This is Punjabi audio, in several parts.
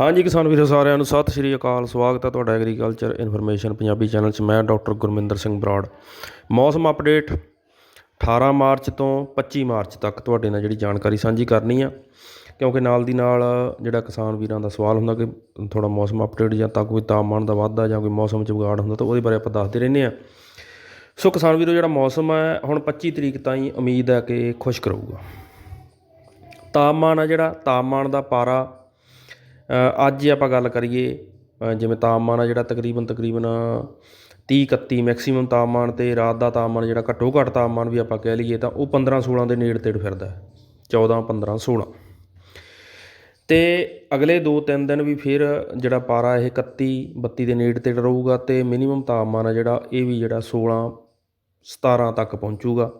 ਹਾਂਜੀ ਕਿਸਾਨ ਵੀਰੋ, ਸਾਰਿਆਂ ਨੂੰ ਸਤਿ ਸ਼੍ਰੀ ਅਕਾਲ, ਸਵਾਗਤ ਹੈ ਤੁਹਾਡਾ ਐਗਰੀਕਲਚਰ ਇਨਫੋਰਮੇਸ਼ਨ ਪੰਜਾਬੀ ਚੈਨਲ 'ਚ। ਮੈਂ ਡਾਕਟਰ ਗੁਰਮਿੰਦਰ ਸਿੰਘ ਬਰਾੜ। ਮੌਸਮ ਅਪਡੇਟ 18 ਮਾਰਚ ਤੋਂ 25 ਮਾਰਚ ਤੱਕ ਤੁਹਾਡੇ ਨਾਲ ਜਿਹੜੀ ਜਾਣਕਾਰੀ ਸਾਂਝੀ ਕਰਨੀ ਆ। ਕਿਉਂਕਿ ਨਾਲ ਦੀ ਨਾਲ ਜਿਹੜਾ ਕਿਸਾਨ ਵੀਰਾਂ ਦਾ ਸਵਾਲ ਹੁੰਦਾ ਕਿ ਥੋੜਾ ਮੌਸਮ ਅਪਡੇਟ ਜਾਂ ਤਾਂ ਕੋਈ ਤਾਪਮਾਨ ਦਾ ਵਾਧਾ ਜਾਂ ਕੋਈ ਮੌਸਮ 'ਚ ਵਿਗਾੜ ਹੁੰਦਾ ਤਾਂ ਉਹਦੇ ਬਾਰੇ ਆਪਾਂ ਦੱਸਦੇ ਰਹਿੰਦੇ ਆ। ਸੋ ਕਿਸਾਨ ਵੀਰੋ, ਜਿਹੜਾ ਮੌਸਮ ਹੈ, ਹੁਣ 25 ਤਰੀਕ ਤਾਈਂ ਉਮੀਦ ਹੈ ਕਿ ਖੁਸ਼ਕ ਰਹੂਗਾ। ਤਾਪਮਾਨ ਆ ਜਿਹੜਾ, ਤਾਪਮਾਨ ਦਾ ਪਾਰਾ ਅੱਜ ਜੇ ਆਪਾਂ ਗੱਲ ਕਰੀਏ ਜਿਵੇਂ ਤਾਪਮਾਨ ਆ ਜਿਹੜਾ ਤਕਰੀਬਨ ਤਕਰੀਬਨ ਤੀਹ ਇਕੱਤੀ ਮੈਕਸੀਮਮ ਤਾਪਮਾਨ ਅਤੇ ਰਾਤ ਦਾ ਤਾਪਮਾਨ ਜਿਹੜਾ ਘੱਟੋ ਘੱਟ ਤਾਪਮਾਨ ਵੀ ਆਪਾਂ ਕਹਿ ਲਈਏ ਤਾਂ ਉਹ 15 16 ਦੇ ਨੇੜੇ ਤੇੜ ਫਿਰਦਾ ਹੈ 14 15 16 ਤੇ ਅਗਲੇ 2-3 ਦਿਨ ਵੀ ਫਿਰ ਜਿਹੜਾ ਪਾਰਾ ਇਹ 31 32 ਦੇ ਨੇੜੇ ਤੇੜ ਰਹੂਗਾ ਤੇ ਮਿਨੀਮਮ ਤਾਪਮਾਨ ਆ ਜਿਹੜਾ ਇਹ ਵੀ ਜਿਹੜਾ 16 17 ਤੱਕ ਪਹੁੰਚੂਗਾ।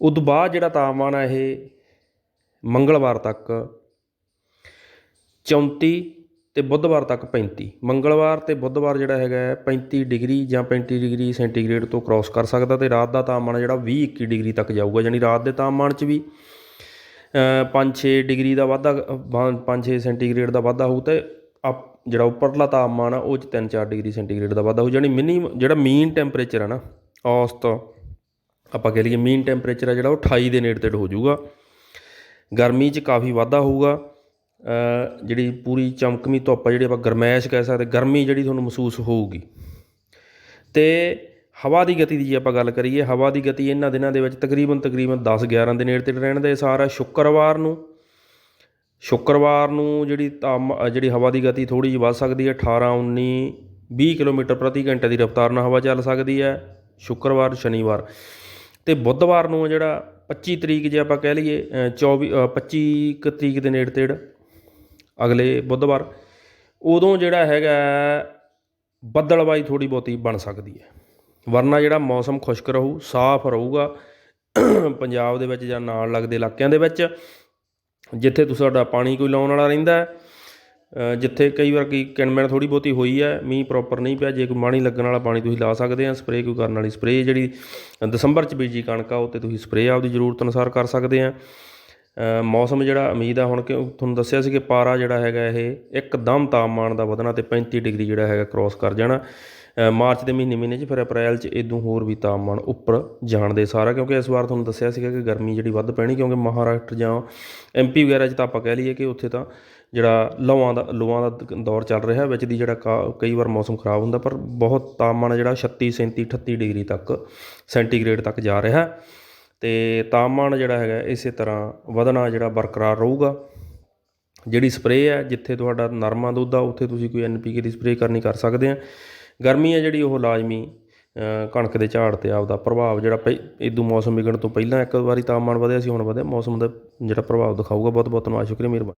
ਉਸ ਤੋਂ ਬਾਅਦ ਜਿਹੜਾ ਤਾਪਮਾਨ ਆ ਇਹ ਮੰਗਲਵਾਰ ਤੱਕ ਚੌਂਤੀ ਅਤੇ ਬੁੱਧਵਾਰ ਤੱਕ 35 ਮੰਗਲਵਾਰ ਅਤੇ ਬੁੱਧਵਾਰ ਜਿਹੜਾ ਹੈਗਾ ਹੈ 35 ਡਿਗਰੀ ਜਾਂ 35 ਡਿਗਰੀ ਸੈਂਟੀਗ੍ਰੇਡ ਤੋਂ ਕ੍ਰਾਸ ਕਰ ਸਕਦਾ ਅਤੇ ਰਾਤ ਦਾ ਤਾਪਮਾਨ ਜਿਹੜਾ ਵੀਹ ਇੱਕੀ ਡਿਗਰੀ ਤੱਕ ਜਾਊਗਾ, ਯਾਨੀ ਰਾਤ ਦੇ ਤਾਪਮਾਨ 'ਚ ਵੀ 5-6 ਡਿਗਰੀ ਦਾ ਵਾਧਾ 5-6 ਸੈਂਟੀਗ੍ਰੇਡ ਦਾ ਵਾਧਾ ਹੋਊ ਤੇ ਅਪ ਜਿਹੜਾ ਉੱਪਰਲਾ ਤਾਪਮਾਨ ਆ, ਉਹ 'ਚ 3-4 ਡਿਗਰੀ ਸੈਂਟੀਗ੍ਰੇਡ ਦਾ ਵਾਧਾ ਹੋਊ ਜਾਣੀ ਮਿਨੀਮਮ ਜਿਹੜਾ ਮੀਨ ਟੈਂਪਰੇਚਰ ਆ ਨਾ ਔਸਤ ਆਪਾਂ ਕਹਿ ਲਈਏ ਮੀਨ ਟੈਂਪਰੇਚਰ ਆ ਜਿਹੜਾ ਉਹ 28 ਦੇ ਨੇੜੇ ਤੇੜ ਹੋ ਜਾਊਗਾ। ਗਰਮੀ 'ਚ ਕਾਫੀ ਵਾਧਾ ਹੋਊਗਾ। ਜਿਹੜੀ ਪੂਰੀ ਚਮਕਵੀਂ ਧੁੱਪ ਆ ਜਿਹੜੀ ਆਪਾਂ ਗਰਮੈਸ਼ ਕਹਿ ਸਕਦੇ ਗਰਮੀ ਜਿਹੜੀ ਤੁਹਾਨੂੰ ਮਹਿਸੂਸ ਹੋਊਗੀ। ਤੇ ਹਵਾ ਦੀ ਗਤੀ ਦੀ ਜੇ ਆਪਾਂ ਗੱਲ ਕਰੀਏ ਹਵਾ ਦੀ ਗਤੀ ਇਹਨਾਂ ਦਿਨਾਂ ਦੇ ਵਿੱਚ ਤਕਰੀਬਨ ਤਕਰੀਬਨ 10 11 ਦੇ ਨੇੜੇ ਤੇ ਰਹਿਣ ਦੇ ਸਾਰਾ ਸ਼ੁੱਕਰਵਾਰ ਨੂੰ ਸ਼ੁੱਕਰਵਾਰ ਨੂੰ ਜਿਹੜੀ ਤਾਮ ਜਿਹੜੀ ਹਵਾ ਦੀ ਗਤੀ ਥੋੜੀ ਜਿਹੀ ਵੱਧ ਸਕਦੀ ਹੈ 18 19 20 ਕਿਲੋਮੀਟਰ ਪ੍ਰਤੀ ਘੰਟੇ ਦੀ ਰਫ਼ਤਾਰ ਨਾਲ ਹਵਾ ਚੱਲ ਸਕਦੀ ਹੈ ਸ਼ੁੱਕਰਵਾਰ ਸ਼ਨੀਵਾਰ। ਤੇ ਬੁੱਧਵਾਰ ਨੂੰ ਜਿਹੜਾ 25 ਤਰੀਕ ਜੇ ਆਪਾਂ ਕਹਿ ਲਈਏ ਅ, 24 25 ਕੁ ਤਰੀਕ ਦੇ ਨੇੜੇ ਤੇੜ ਅਗਲੇ ਬੁੱਧਵਾਰ, ਉਦੋਂ ਜਿਹੜਾ ਹੈਗਾ ਬੱਦਲਬਾਈ ਥੋੜੀ ਬਹੁਤੀ ਬਣ ਸਕਦੀ ਹੈ। ਵਰਨਾ ਜਿਹੜਾ ਮੌਸਮ ਖੁਸ਼ਕ ਰਹੂ, ਸਾਫ਼ ਰਹੂਗਾ, ਪੰਜਾਬ ਦੇ ਵਿੱਚ ਜਾਂ ਨਾਲ ਲੱਗਦੇ ਇਲਾਕਿਆਂ ਦੇ ਵਿੱਚ, ਜਿੱਥੇ ਤੁਹਾਡਾ ਪਾਣੀ ਕੋਈ ਲਾਉਣ ਵਾਲਾ ਰਹਿੰਦਾ ਜਿੱਥੇ ਕਈ ਵਾਰ ਕੀ ਕਿਣਮਿਣ ਥੋੜੀ ਬਹੁਤੀ ਹੋਈ ਹੈ, ਮੀਂਹ ਪ੍ਰੋਪਰ ਨਹੀਂ ਪਿਆ, ਜੇ ਕੋਈ ਪਾਣੀ ਲੱਗਣ ਵਾਲਾ ਪਾਣੀ ਤੁਸੀਂ ਲਾ ਸਕਦੇ ਆ ਸਪਰੇਅ ਕੋਈ ਕਰਨ ਵਾਲੀ ਸਪਰੇਅ ਜਿਹੜੀ ਦਸੰਬਰ ਚ ਬੀਜੀ ਕਣਕ ਆ, ਉਹ ਤੇ ਤੁਸੀਂ ਸਪਰੇਅ ਆਪਦੀ ਜ਼ਰੂਰਤ ਅਨੁਸਾਰ ਕਰ ਸਕਦੇ ਆ ਮੌਸਮ ਜਿਹੜਾ ਉਮੀਦ ਆ ਹੁਣ ਕਿ ਤੁਹਾਨੂੰ ਦੱਸਿਆ ਸੀ ਕਿ ਪਾਰਾ ਜਿਹੜਾ ਹੈਗਾ ਇਹ ਇੱਕਦਮ ਤਾਪਮਾਨ ਦਾ ਵਧਣਾ ਤੇ 35 ਡਿਗਰੀ ਜਿਹੜਾ ਹੈਗਾ ਕ੍ਰਾਸ ਕਰ ਜਾਣਾ। ਮਾਰਚ ਦੇ ਮਹੀਨੇ ਮਹੀਨੇ 'ਚ ਫਿਰ ਅਪ੍ਰੈਲ 'ਚ ਇਦੋਂ ਹੋਰ ਵੀ ਤਾਪਮਾਨ ਉੱਪਰ ਜਾਣ ਦੇ ਸਾਰਾ ਕਿਉਂਕਿ ਇਸ ਵਾਰ ਤੁਹਾਨੂੰ ਦੱਸਿਆ ਸੀਗਾ ਕਿ ਗਰਮੀ ਜਿਹੜੀ ਵੱਧ ਪੈਣੀ, ਕਿਉਂਕਿ ਮਹਾਰਾਸ਼ਟਰ ਜਾਂ ਐਮਪੀ ਵਗੈਰਾ 'ਚ ਤਾਂ ਆਪਾਂ ਕਹਿ ਲਈਏ ਕਿ ਉੱਥੇ ਤਾਂ ਜਿਹੜਾ ਲੌਆਂ ਦਾ, ਲੋਆਂ ਦਾ ਦੌਰ ਚੱਲ ਰਿਹਾ, ਵਿੱਚ ਦੀ ਜਿਹੜਾ ਕਾ- ਕਈ ਵਾਰ ਮੌਸਮ ਖਰਾਬ ਹੁੰਦਾ, ਪਰ ਬਹੁਤ ਤਾਪਮਾਨ ਜਿਹੜਾ 36 37 38 ਡਿਗਰੀ ਤੱਕ ਸੈਂਟੀਗ੍ਰੇਡ ਤੱਕ ਜਾ ਰਿਹਾ। ਅਤੇ ਤਾਪਮਾਨ ਜਿਹੜਾ ਹੈਗਾ ਇਸੇ ਤਰ੍ਹਾਂ ਵਧਣਾ ਜਿਹੜਾ ਬਰਕਰਾਰ ਰਹੂਗਾ। ਜਿਹੜੀ ਸਪਰੇਅ ਹੈ, ਜਿੱਥੇ ਤੁਹਾਡਾ ਨਰਮਾ ਦੁੱਧ ਆ, ਉੱਥੇ ਤੁਸੀਂ ਕੋਈ ਐੱਨ ਪੀ ਕੇ ਦੀ ਸਪਰੇਅ ਕਰਨੀ ਕਰ ਸਕਦੇ ਆ। ਗਰਮੀ ਆ ਜਿਹੜੀ ਉਹ ਲਾਜ਼ਮੀ ਕਣਕ ਦੇ ਝਾੜ ਤੇ ਆਪਦਾ ਪ੍ਰਭਾਵ ਜਿਹੜਾ ਪਹਿ ਇਦੋਂ ਮੌਸਮ ਵਿਗੜਨ ਤੋਂ ਪਹਿਲਾਂ ਇੱਕ ਵਾਰੀ ਤਾਪਮਾਨ ਵਧਿਆ ਸੀ, ਹੁਣ ਵਧਿਆ। ਮੌਸਮ ਦਾ ਜਿਹੜਾ ਪ੍ਰਭਾਵ ਦਿਖਾਊਗਾ। ਬਹੁਤ ਬਹੁਤ ਧੰਨਵਾਦ, ਸ਼ੁਕਰੀਆ, ਮਿਹਰਬਾਨੀ।